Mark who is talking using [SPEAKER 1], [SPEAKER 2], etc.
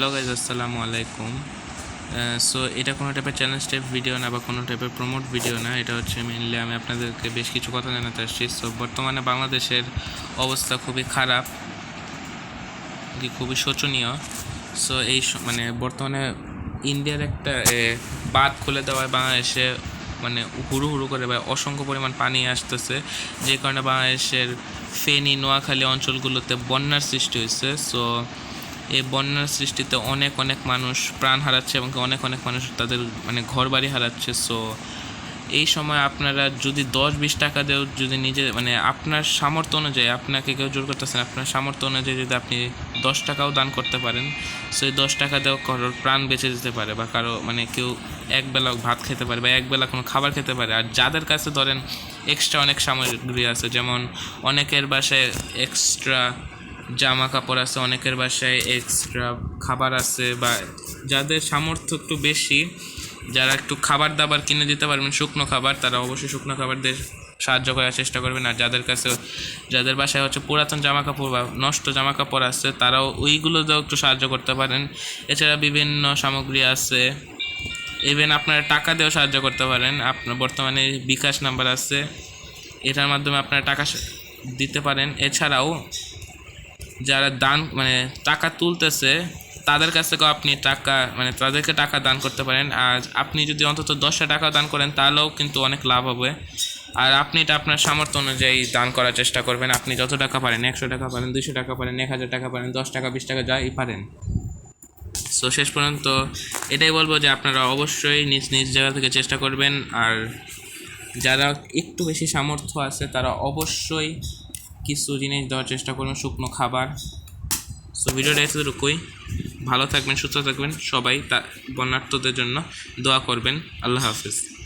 [SPEAKER 1] Hello guys, আসসালামু আলাইকুম। So এটা কোনো টাইপের চ্যালেঞ্জ টাইপ ভিডিও না বা কোনো টাইপের প্রমোট ভিডিও না, এটা হচ্ছে মেনলি আমি আপনাদেরকে বেশ কিছু কথা জানাতে আসছি। সো বর্তমানে বাংলাদেশের অবস্থা খুবই খারাপ খুবই শোচনীয়। সো এই মানে বর্তমানে ইন্ডিয়ার একটা বাঁধ খুলে দেওয়ায় বাংলাদেশে মানে হুড়ু হুড়ু করে বা অসংখ্য পরিমাণ পানি আসতেছে, যে কারণে বাংলাদেশের ফেনী, নোয়াখালী অঞ্চলগুলোতে বন্যার সৃষ্টি হয়েছে। সো এই বন্যার সৃষ্টিতে অনেক অনেক মানুষ প্রাণ হারাচ্ছে এবং অনেক অনেক মানুষ তাদের মানে ঘর বাড়ি হারাচ্ছে। সো এই সময় আপনারা যদি দশ, বিশ টাকা দিয়েও যদি নিজে মানে আপনার সামর্থ্য অনুযায়ী, আপনাকে কেউ জোর করতেছেন আপনার সামর্থ্য অনুযায়ী যদি আপনি দশ টাকাও দান করতে পারেন সো এই দশ টাকা দিয়েও কারোর প্রাণ বেঁচে যেতে পারে বা কারও মানে কেউ এক বেলা ভাত খেতে পারে বা এক বেলা কোনো খাবার খেতে পারে। আর যাদের কাছে ধরেন এক্সট্রা অনেক সামগ্রী আছে, যেমন অনেকের বাসায় এক্সট্রা জামা কাপড় আছে, অনেকের বাসায় এক্সট্রা খাবার আছে বা যাদের সামর্থ্য একটু বেশি, যারা একটু খাবার দাবার কিনে দিতে পারবেন, শুকনো খাবার, তারা অবশ্যই শুকনো খাবার দিয়ে সাহায্য করার চেষ্টা করবেন। আর যাদের কাছে যাদের বাসায় হচ্ছে পুরাতন জামা কাপড় বা নষ্ট জামা কাপড় আছে, তারাও ওইগুলো দিয়েও একটু সাহায্য করতে পারেন। এছাড়া বিভিন্ন সামগ্রী আছে ইভেন আপনারা টাকা দিয়েও সাহায্য করতে পারেন। আপনার বর্তমানে বিকাশ নাম্বার আছে, এটার মাধ্যমে আপনারা টাকা দিতে পারেন। এছাড়াও যারা দান মানে টাকা তুলতেছে, তাদের কাছ থেকেও আপনি টাকা মানে তাদেরকে টাকা দান করতে পারেন। আর আপনি যদি অন্তত দশটা টাকা দান করেন, তাহলেও কিন্তু অনেক লাভ হবে। আর আপনি এটা আপনার সামর্থ্য অনুযায়ী দান করার চেষ্টা করবেন। আপনি যত টাকা পারেন, একশো টাকা পারেন দুশো টাকা পারেন, এক হাজার টাকা পারেন, দশ টাকা, বিশ টাকা, যাই পারেন। সো শেষ পর্যন্ত এটাই বলব যে আপনারা অবশ্যই নিজ নিজ জায়গা থেকে চেষ্টা করবেন। আর যারা একটু বেশি সামর্থ্য আছে, তারা অবশ্যই কিছু জিনিস দেওয়ার চেষ্টা করবেন শুকনো খাবার। সো ভিডিওটা এতটুকুই। ভালো থাকবেন, সুস্থ থাকবেন সবাই তা বন্যার্থদের জন্য দোয়া করবেন। আল্লাহ হাফিজ।